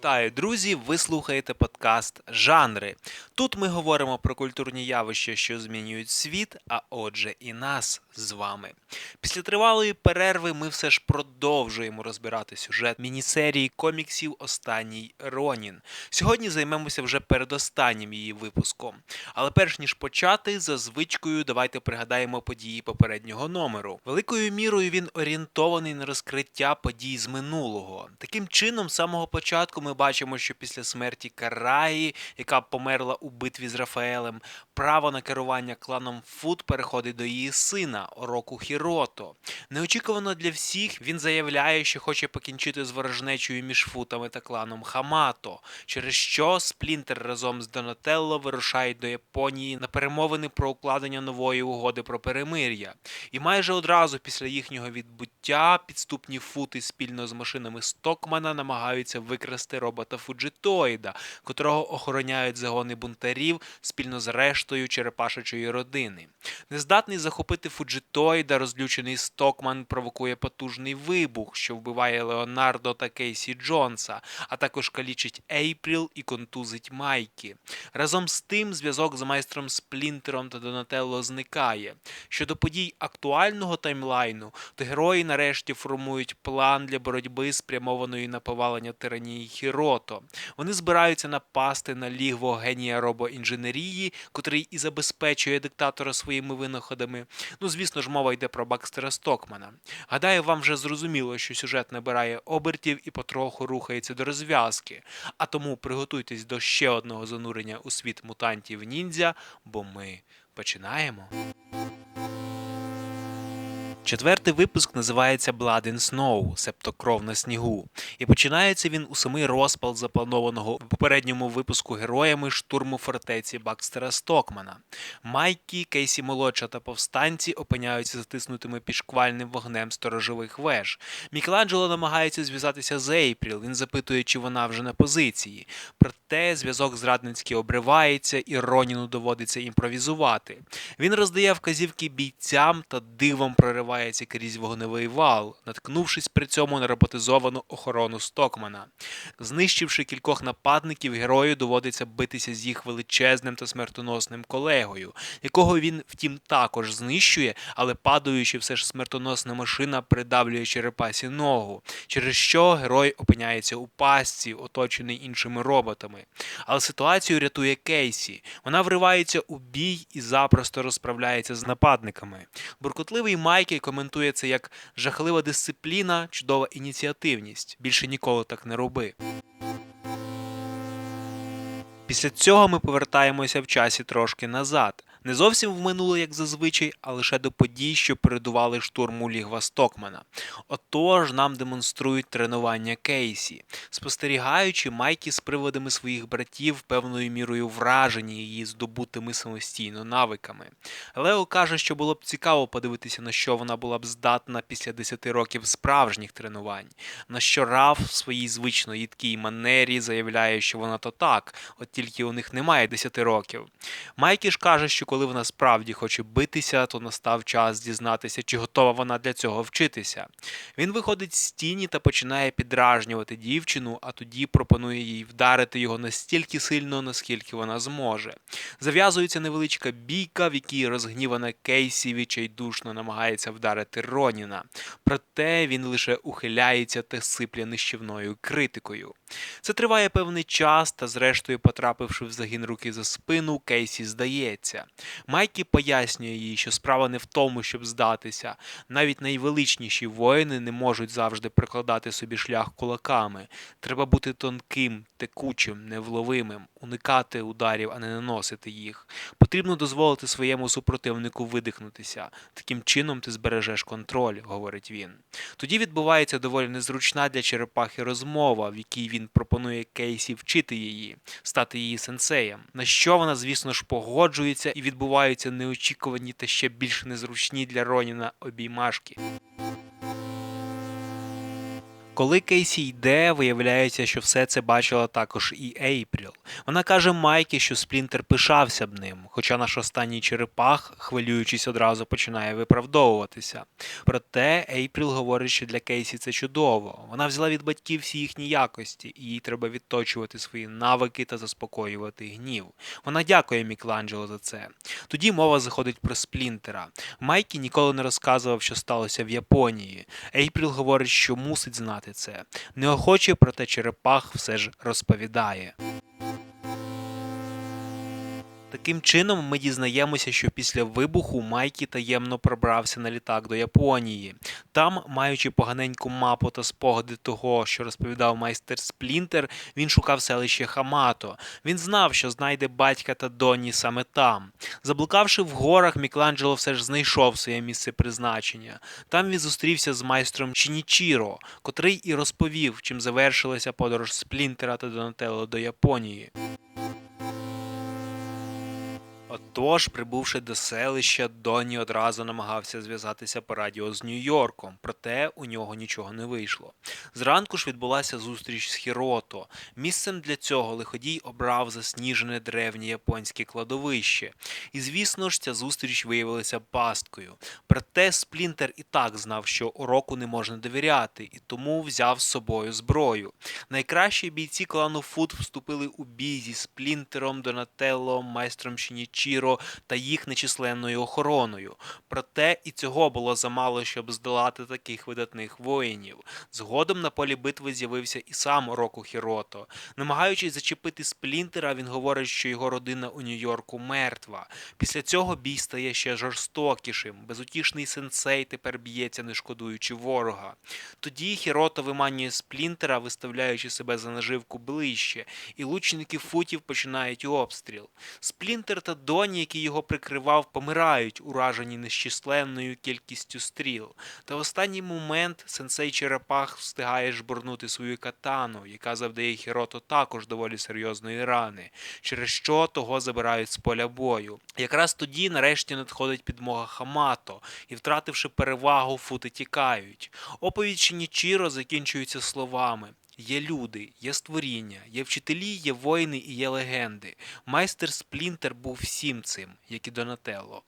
Вітаю, друзі! Ви слухаєте подкаст Жанри. Тут ми говоримо про культурні явища, що змінюють світ, а отже, і нас з вами. Після тривалої перерви ми все ж продовжуємо розбирати сюжет міні-серії коміксів Останній Ронін. Сьогодні займемося вже передостаннім її випуском. Але перш ніж почати, за звичкою давайте пригадаємо події попереднього номеру. Великою мірою він орієнтований на розкриття подій з минулого. Таким чином, з самого початку ми бачимо, що після смерті Караї, яка померла у битві з Рафаелем, право на керування кланом Фут переходить до її сина Ороку Хірото. Неочікувано для всіх він заявляє, що хоче покінчити з ворожнечою між футами та кланом Хамато, через що Сплінтер разом з Донателло вирушають до Японії на перемовини про укладення нової угоди про перемир'я. І майже одразу після їхнього відбуття підступні фути спільно з машинами Стокмана намагаються викрасти робота Фуджитоїда, котрого охороняють загони бунтарів спільно з рештою черепашечої родини. Нездатний захопити Фуджитоїда, розлючений Стокман провокує потужний вибух, що вбиває Леонардо та Кейсі Джонса, а також калічить Ейпріл і контузить Майкі. Разом з тим, зв'язок з майстром Сплінтером та Донателло зникає. Щодо подій актуального таймлайну, то герої нарешті формують план для боротьби, спрямованої на повалення тиранії Хірото. Вони збираються напасти на лігво генія робоінженерії, котрий і забезпечує диктатора своїми винаходами. Ну, звісно ж, мова йде про Бакстера Стокмана. Гадаю, вам вже зрозуміло, що сюжет набирає обертів і потроху рухається до розв'язки. А тому приготуйтесь до ще одного занурення у світ мутантів ніндзя, бо ми починаємо. Четвертий випуск називається Blood in Snow, себто кров на снігу, і починається він у самий розпал запланованого в попередньому випуску героями штурму фортеці Бакстера Стокмана. Майкі, Кейсі Молодша та повстанці опиняються затиснутими під шквальним вогнем сторожових веж. Мікеланджело намагається зв'язатися з Ейпріл. Він запитує, чи вона вже на позиції. Проте зв'язок зрадницький обривається, і Роніну доводиться імпровізувати. Він роздає вказівки бійцям та дивом проривається крізь вогневий вал, наткнувшись при цьому на роботизовану охорону Стокмана. Знищивши кількох нападників, герою доводиться битися з їх величезним та смертоносним колегою, якого він, втім, також знищує, але падаючи, все ж смертоносна машина придавлює черепасі ногу, через що герой опиняється у пастці, оточений іншими роботами. Але ситуацію рятує Кейсі. Вона вривається у бій і запросто розправляється з нападниками. Буркотливий Майкі коментує це як жахлива дисципліна, чудова ініціативність. Більше ніколи так не роби. Після цього ми повертаємося в часі трошки назад. Не зовсім в минуле, як зазвичай, а лише до подій, що передували штурму лігва Стокмана. Отож, нам демонструють тренування Кейсі, спостерігаючи Майкі з приводами своїх братів певною мірою вражені її здобутими самостійно навиками. Лео каже, що було б цікаво подивитися, на що вона була б здатна після 10 років справжніх тренувань. На що Раф в своїй звично їдкій манері заявляє, що вона то так, от тільки у них немає 10 років. Майкі ж каже, що коли вона справді хоче битися, то настав час дізнатися, чи готова вона для цього вчитися. Він виходить з тіні та починає підражнювати дівчину, а тоді пропонує їй вдарити його настільки сильно, наскільки вона зможе. Зав'язується невеличка бійка, в якій розгнівана Кейсі відчайдушно намагається вдарити Роніна. Проте він лише ухиляється та сиплє нищівною критикою. Це триває певний час, та, зрештою, потрапивши в загін руки за спину, Кейсі здається. Майкі пояснює їй, що справа не в тому, щоб здатися. Навіть найвеличніші воїни не можуть завжди прикладати собі шлях кулаками. Треба бути тонким, текучим, невловимим, уникати ударів, а не наносити їх. Потрібно дозволити своєму супротивнику видихнутися. Таким чином ти збережеш контроль, говорить він. Тоді відбувається доволі незручна для черепахи розмова, в якій він пропонує Кейсі вчити її, стати її сенсеєм. На що вона, звісно ж, погоджується і відбуваються неочікувані та ще більш незручні для Роніна обіймашки. Коли Кейсі йде, виявляється, що все це бачила також і Ейпріл. Вона каже Майкі, що Сплінтер пишався б ним, хоча наш останній черепах, хвилюючись, одразу починає виправдовуватися. Проте Ейпріл говорить, що для Кейсі це чудово. Вона взяла від батьків всі їхні якості, і їй треба відточувати свої навики та заспокоювати гнів. Вона дякує Мікланджело за це. Тоді мова заходить про Сплінтера. Майкі ніколи не розказував, що сталося в Японії. Ейпріл говорить, що мусить знати це. Неохоче, проте черепах все ж розповідає. Таким чином, ми дізнаємося, що після вибуху Майкі таємно пробрався на літак до Японії. Там, маючи поганеньку мапу та спогади того, що розповідав майстер Сплінтер, він шукав селище Хамато. Він знав, що знайде батька та доні саме там. Заблукавши в горах, Мікланджело все ж знайшов своє місце призначення. Там він зустрівся з майстром Чінічіро, котрий і розповів, чим завершилася подорож Сплінтера та Донателло до Японії. Отож, прибувши до селища, Доні одразу намагався зв'язатися по радіо з Нью-Йорком, проте у нього нічого не вийшло. Зранку ж відбулася зустріч з Хірото. Місцем для цього лиходій обрав засніжене древнє японське кладовище. І звісно ж, ця зустріч виявилася пасткою. Проте Сплінтер і так знав, що уроку не можна довіряти, і тому взяв з собою зброю. Найкращі бійці клану Фут вступили у бій зі Сплінтером, Донателло, майстром Шінічіро та їх нечисленною охороною. Проте і цього було замало, щоб здолати таких видатних воїнів. Згодом на полі битви з'явився і сам Року Хірото. Намагаючись зачепити Сплінтера, він говорить, що його родина у Нью-Йорку мертва. Після цього бій стає ще жорстокішим. Безутішний сенсей тепер б'ється, не шкодуючи ворога. Тоді Хірото виманює Сплінтера, виставляючи себе за наживку ближче, і лучники футів починають обстріл. Сплінтер та Доні, який його прикривав, помирають, уражені нещисленною кількістю стріл. Та в останній момент сенсей Черепах встигає жбурнути свою катану, яка завдає Хірото також доволі серйозної рани, через що того забирають з поля бою. Якраз тоді нарешті надходить підмога Хамато, і, втративши перевагу, фути тікають. Оповідь Шінічіро закінчується словами. Є люди, є створіння, є вчителі, є воїни і є легенди. Майстер Сплінтер був всім цим, як і Донателло.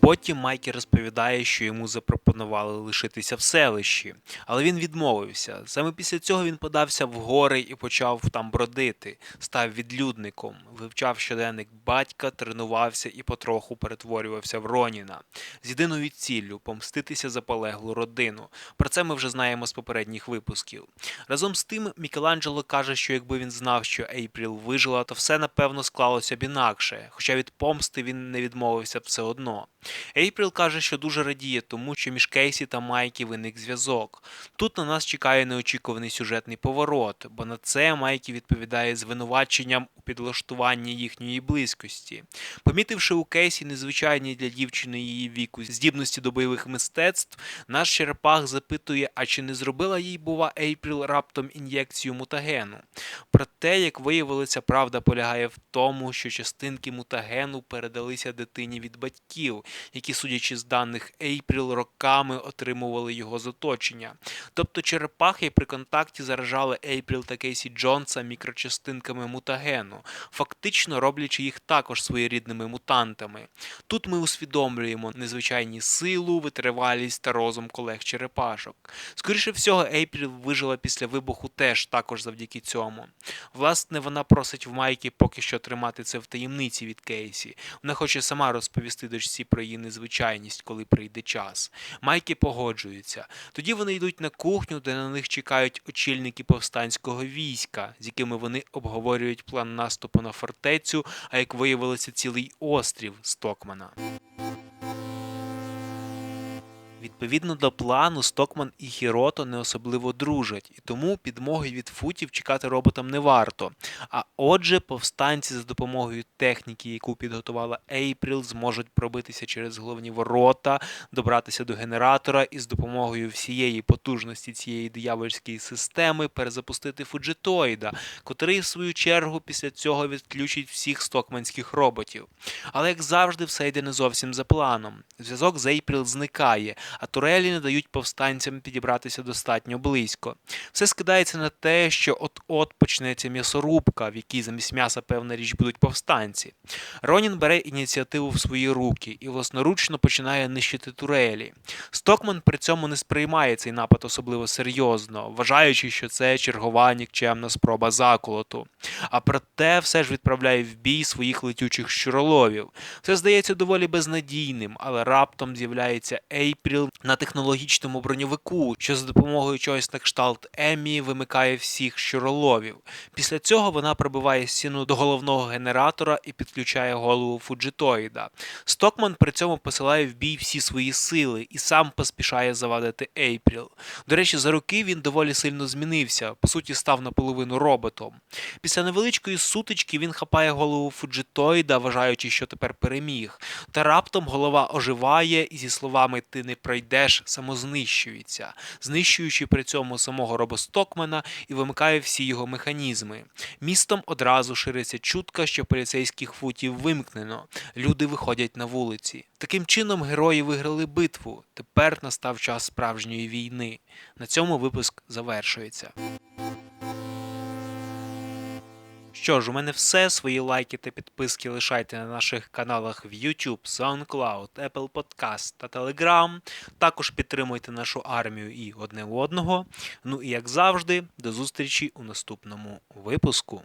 Потім Майкі розповідає, що йому запропонували лишитися в селищі, але він відмовився. Саме після цього він подався в гори і почав там бродити, став відлюдником, вивчав щоденник батька, тренувався і потроху перетворювався в Роніна з єдиною ціллю помститися за полеглу родину. Про це ми вже знаємо з попередніх випусків. Разом з тим, Мікеланджело каже, що якби він знав, що Ейпріл вижила, то все напевно склалося б інакше, хоча від помсти він не відмовився все одно. Ейпріл каже, що дуже радіє тому, що між Кейсі та Майкі виник зв'язок. Тут на нас чекає неочікуваний сюжетний поворот, бо на це Майкі відповідає звинуваченням у підлаштуванні їхньої близькості. Помітивши у Кейсі незвичайні для дівчини її віку здібності до бойових мистецтв, наш черепах запитує, а чи не зробила їй, бува, Ейпріл раптом ін'єкцію мутагену. Проте, як виявилося, правда полягає в тому, що частинки мутагену передалися дитині від батьків, які, судячи з даних Ейпріл, роками отримували його з оточення. Тобто черепахи при контакті заражали Ейпріл та Кейсі Джонса мікрочастинками мутагену, фактично роблячи їх також своєрідними мутантами. Тут ми усвідомлюємо незвичайні силу, витривалість та розум колег черепашок. Скоріше всього, Ейпріл вижила після вибуху теж також завдяки цьому. Власне, вона просить в Майкі поки що тримати це в таємниці від Кейсі. Вона хоче сама розповісти дочці про її незвичайність, коли прийде час. Майки погоджуються. Тоді вони йдуть на кухню, де на них чекають очільники повстанського війська, з якими вони обговорюють план наступу на фортецю, а як виявилося, цілий острів Стокмана. Відповідно до плану, Стокман і Хірото не особливо дружать, і тому підмоги від футів чекати роботам не варто. А отже, повстанці за допомогою техніки, яку підготувала Ейпріл, зможуть пробитися через головні ворота, добратися до генератора і з допомогою всієї потужності цієї диявольської системи перезапустити Фуджитоїда, котрий, в свою чергу, після цього відключить всіх стокманських роботів. Але як завжди, все йде не зовсім за планом. Зв'язок з Ейпріл зникає. А турелі не дають повстанцям підібратися достатньо близько. Все скидається на те, що от-от почнеться м'ясорубка, в якій замість м'яса певна річ будуть повстанці. Ронін бере ініціативу в свої руки і власноручно починає нищити турелі. Стокман при цьому не сприймає цей напад особливо серйозно, вважаючи, що це чергова нікчемна спроба заколоту. А проте все ж відправляє в бій своїх летючих щуроловів. Все здається доволі безнадійним, але раптом з'являється Ейпріл на технологічному броньовику, що за допомогою чогось на кшталт Еммі вимикає всіх щуроловів. Після цього вона пробиває стіну до головного генератора і підключає голову Фуджитоїда. Стокман при цьому посилає в бій всі свої сили і сам поспішає завадити Ейпріл. До речі, за роки він доволі сильно змінився, по суті, став наполовину роботом. Після невеличкої сутички він хапає голову Фуджитоїда, вважаючи, що тепер переміг. Та раптом голова оживає і зі словами Ти не пройдеш самознищується, знищуючи при цьому самого робостокмена і вимикає всі його механізми. Містом одразу шириться чутка, що поліцейських футів вимкнено. Люди виходять на вулиці. Таким чином герої виграли битву. Тепер настав час справжньої війни. На цьому випуск завершується. Що ж, у мене все. Свої лайки та підписки лишайте на наших каналах в YouTube, SoundCloud, Apple Podcast та Telegram. Також підтримуйте нашу армію і одне одного. Ну і як завжди, до зустрічі у наступному випуску.